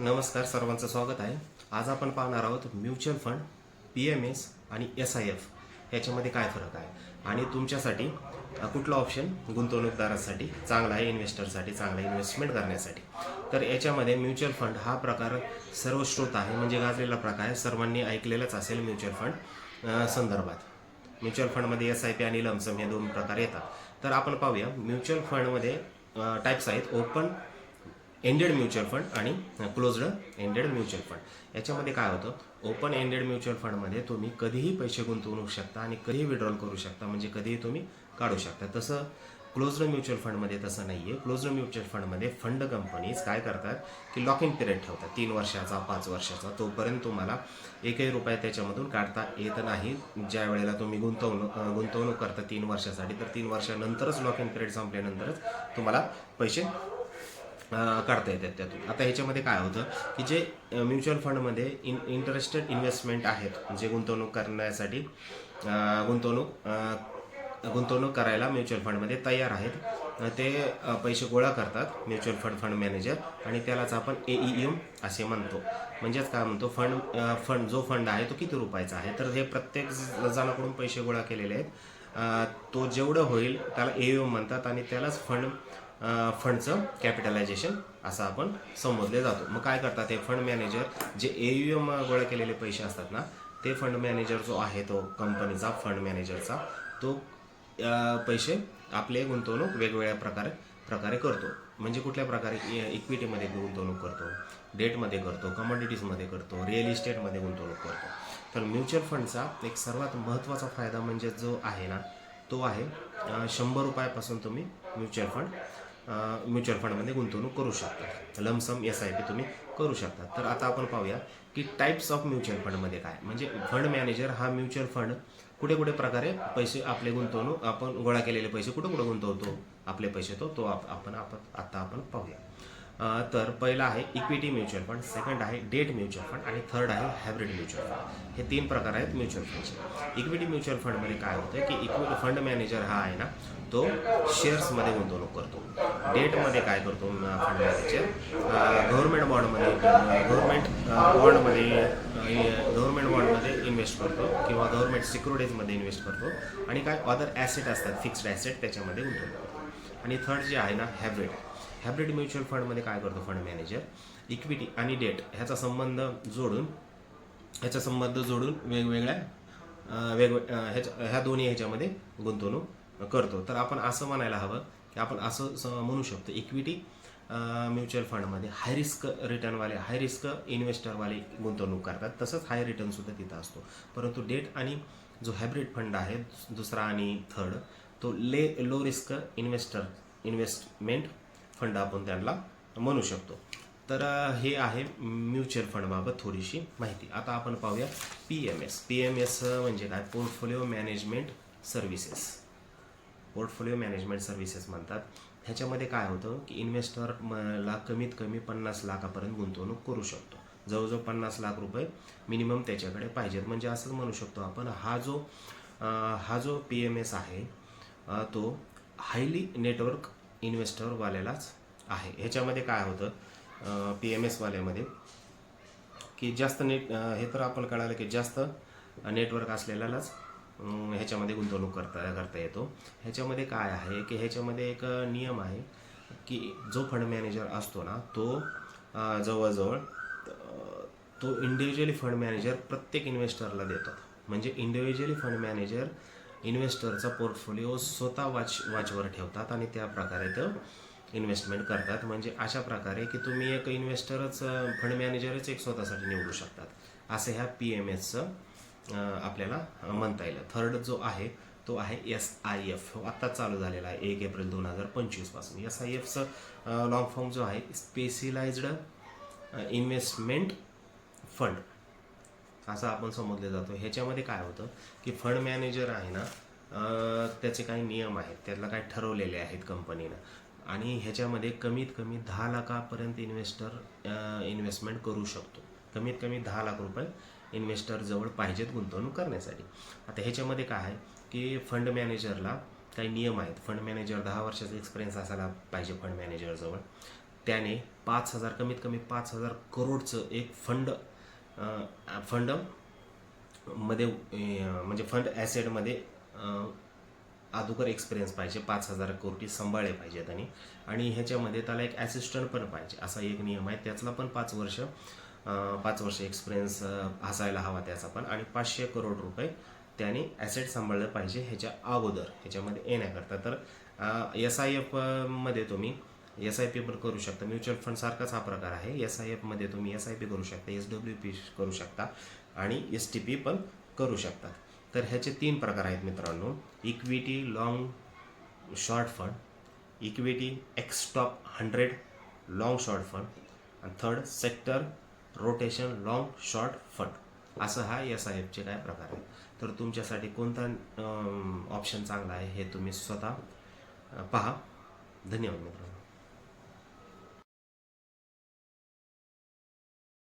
नमस्कार सर्वांचं स्वागत आहे. आज आपण पाहणार आहोत mutual fund P M S आणि एस आय एफ याच्यामध्ये काय फरक आहे? आणि तुमच्यासाठी कुठला कुठलं ऑप्शन गुंतवणूकदारासाठी चांगला आहे इन्व्हेस्टरसाठी चांगला इन्व्हेस्टमेंट करण्यासाठी? तर याच्यामध्ये म्युच्युअल फंड हा प्रकार सर्वश्रोत आहे म्हणजे गाजलेला प्रकार आहे. सर्वांनी ऐकलेलाच असेल म्युच्युअल फंड संदर्भात. म्युच्युअल फंडमध्ये एस आय पी आणि लमसम हे दोन प्रकार येतात. तर आपण पाहूया म्युच्युअल फंडमध्ये टाईप्स आहेत ओपन एंडेड म्युच्युअल फंड आणि क्लोज्ड एंडेड म्युच्युअल फंड याच्यामध्ये काय होतं? ओपन एंडेड म्युच्युअल फंडमध्ये तुम्ही कधीही पैसे गुंतवू शकता आणि कधीही विड्रॉल करू शकता. म्हणजे कधीही तुम्ही काढू शकता. तसं क्लोज्ड म्युच्युअल फंडमध्ये तसं नाही आहे क्लोज्ड म्युच्युअल फंडमध्ये फंड कंपनीज काय करतात? की लॉक इन पिरियड ठेवतात. तीन वर्षाचा पाच वर्षाचा. तोपर्यंत तुम्हाला एकही रुपया त्याच्यामधून काढता येत नाही. ज्या वेळेला तुम्ही गुंतवणूक गुंतवणूक करता तीन वर्षासाठी तर तीन वर्षानंतरच लॉक इन पिरियड संपल्यानंतरच तुम्हाला पैसे करता येतात त्यातून. आता ह्याच्यामध्ये काय होतं की जे म्युच्युअल फंडमध्ये इन इंटरेस्टेड इन्व्हेस्टमेंट आहेत जे गुंतवणूक करण्यासाठी गुंतवणूक गुंतवणूक करायला म्युच्युअल फंडमध्ये तयार आहेत. ते पैसे गोळा करतात म्युच्युअल फंड फंड मॅनेजर आणि त्यालाच आपण ए ई एम असे म्हणतो. म्हणजेच काय म्हणतो? फंड फंड जो फंड आहे तो किती रुपयाचा आहे? तर हे प्रत्येक ज- जणाकडून पैसे गोळा केलेले आहेत. तो जेवढं होईल त्याला ए एम म्हणतात आणि त्यालाच फंड फंडचं कॅपिटलायझेशन असं आपण संबोधले जातो. मग काय करतात हे फंड मॅनेजर जे ए यू एम गोळा केलेले पैसे असतात ना ते फंड मॅनेजर जो आहे तो कंपनीचा फंड मॅनेजरचा तो पैसे आपले गुंतवणूक वेगवेगळ्या प्रकारे प्रकारे करतो. म्हणजे कुठल्या प्रकारे? इक्विटीमध्ये गुंतवणूक करतो डेटमध्ये करतो कमोडिटीजमध्ये करतो रिअल इस्टेटमध्ये गुंतवणूक करतो. तर म्युच्युअल फंडचा एक सर्वात महत्त्वाचा फायदा म्हणजे जो आहे ना तो आहे शंभर रुपयापासून तुम्ही म्युच्युअल फंड म्युच्युअल फंडमध्ये गुंतवणूक करू शकता. लमसम एस आय पी तुम्ही करू शकता. तर आता आपण पाहूया की टाईप्स ऑफ म्युच्युअल फंडमध्ये काय? म्हणजे फंड मॅनेजर हा म्युच्युअल फंड कुठे कुठे प्रकारे पैसे आपले गुंतवणूक आपण गोळा केलेले पैसे कुठे कुठे गुंतवतो? आपले पैसे तो तो आप- आपण आपण आता आपण पाहूया. तर पहिला आहे इक्विटी म्युच्युअल फंड सेकंड आहे डेट म्युच्युअल फंड आणि थर्ड आहे हायब्रिड म्युच्युअल फंड हे तीन प्रकार आहेत म्युच्युअल फंडचे इक्विटी म्युच्युअल फंडमध्ये काय होतं की इक्विटी फंड मॅनेजर हा आहे ना तो शेअर्समध्ये गुंतवणूक करतो. डेटमध्ये काय करतो फंड मॅनेजर गव्हर्नमेंट बॉन्डमध्ये गव्हर्नमेंट बॉन्डमध्ये गव्हर्नमेंट बॉन्डमध्ये इन्व्हेस्ट करतो किंवा गव्हर्नमेंट सिक्युरिटीजमध्ये इन्व्हेस्ट करतो आणि काय अदर ॲसेट असतात फिक्स्ड ॲसेट त्याच्यामध्ये गुंतवणूक करतो. आणि थर्ड जे आहे ना हॅब्रिड हॅब्रिड म्युच्युअल फंडमध्ये काय करतो फंड मॅनेजर इक्विटी आणि डेट ह्याचा संबंध जोडून ह्याचा संबंध जोडून वेगवेगळ्या अं, वेगवेग ह्याच्या ह्या दोन्ही ह्याच्यामध्ये गुंतवणूक करतो. तर आपण असं म्हणायला हवं की आपण असं स- म्हणू शकतो. इक्विटी म्युच्युअल फंडमध्ये हाय रिस्क रिटर्नवाले हाय रिस्क इन्व्हेस्टरवाले गुंतवणूक करतात. तसंच हाय रिटर्नसुद्धा तिथं असतो. परंतु डेट आणि जो हायब्रिड फंड आहे दुसरा आणि थर्ड तो ले low risk investor investment fund आपण त्यांना म्हणू शकतो. तर हे आहे म्युच्युअल फंडबाबत थोडीशी माहिती. आता आपण पाहूया P M S. P M S म्हणजे काय? Portfolio management services. Portfolio management services म्हणतात. ह्याच्यामध्ये काय होतं की इन्व्हेस्टरला कमीत कमी पन्नास लाखापर्यंत गुंतवणूक करू शकतो. जवळजवळ पन्नास लाख रुपये मिनिमम त्याच्याकडे पाहिजेत. म्हणजे असंच म्हणू शकतो आपण हा जो हा जो पी एम एस आहे तो हायली नेटवर्क इन्व्हेस्टरवाल्यालाच आहे. ह्याच्यामध्ये काय होतं पी एम एसवाल्यामध्ये की जास्त नेट हे तर आपण कळालं की जास्त नेटवर्क असलेल्यालाच ह्याच्यामध्ये गुंतवणूक करता करता येतो. ह्याच्यामध्ये काय आहे की ह्याच्यामध्ये एक नियम आहे की जो फंड मॅनेजर असतो ना तो जवळजवळ तो इंडिव्हिज्युअली फंड मॅनेजर प्रत्येक इन्व्हेस्टरला देतात म्हणजे इंडिव्हिज्युअली फंड मॅनेजर इन्व्हेस्टरचा पोर्टफोलिओ स्वतः वाच वाचवर ठेवतात आणि त्या प्रकारे तो इन्व्हेस्टमेंट करतात. म्हणजे अशा प्रकारे की तुम्ही एक इन्व्हेस्टरच फंड मॅनेजरच एक स्वतःसाठी निवडू शकतात. असं ह्या पी एम एसचं आपल्याला म्हणता येईल. थर्ड जो आहे तो आहे एस आय एफ. आत्ता चालू झालेला आहे. एक एप्रिल दोन हजार पंचवीसपासून एस आय एफचं लॉंग फॉर्म जो आहे स्पेशलाइज्ड इन्व्हेस्टमेंट फंड असं आपण समजले जातो. ह्याच्यामध्ये काय होतं की फंड मॅनेजर आहे ना त्याचे काही नियम आहेत. त्यातला काही ठरवलेले आहेत कंपनीनं आणि ह्याच्यामध्ये कमीत कमी दहा लाखापर्यंत इन्व्हेस्टर इन्व्हेस्टमेंट करू शकतो. कमीत कमी दहा लाख रुपये इन्व्हेस्टर जवळ पाहिजेत गुंतवणूक करण्यासाठी. आता ह्याच्यामध्ये काय आहे की फंड मॅनेजरला काही नियम आहेत. फंड मॅनेजर दहा वर्षाचा एक्सपिरियन्स असायला पाहिजे फंड मॅनेजरजवळ त्याने पाच हजार कमीत कमी पाच हजार करोडचं एक फंड फंडमध्ये म्हणजे फंड ॲसेटमध्ये अगोदर एक्सपिरियन्स पाहिजे पाच हजार कोटी सांभाळले पाहिजेत आणि आणि ह्याच्यामध्ये त्याला एक ॲसिस्टंट पण पाहिजे असा एक नियम आहे. त्यातला पण पाच वर्ष पाच वर्ष एक्सपिरियन्स असायला हवा त्याचा पण आणि पाचशे करोड रुपये त्याने ॲसेट सांभाळलं पाहिजे ह्याच्या अगोदर ह्याच्यामध्ये येण्याकरता. तर एस आय एफमध्ये तुम्ही एस आय पी पण करू शकता. म्युच्युअल फंड सारखाच हा प्रकार आहे. एस आय एफमध्ये तुम्ही एस आय पी करू शकता एस डब्ल्यू पी करू शकता आणि एस टी पी पण करू शकता. तर ह्याचे तीन प्रकार आहेत मित्रांनो. Equity long short fund equity ex top hundred long short fund आणि third sector rotation long short fund असं हा एस आय एफचे काय प्रकार आहेत. तर तुमच्यासाठी कोणता ऑप्शन चांगला आहे हे तुम्ही स्वतः पहा. धन्यवाद मित्रांनो.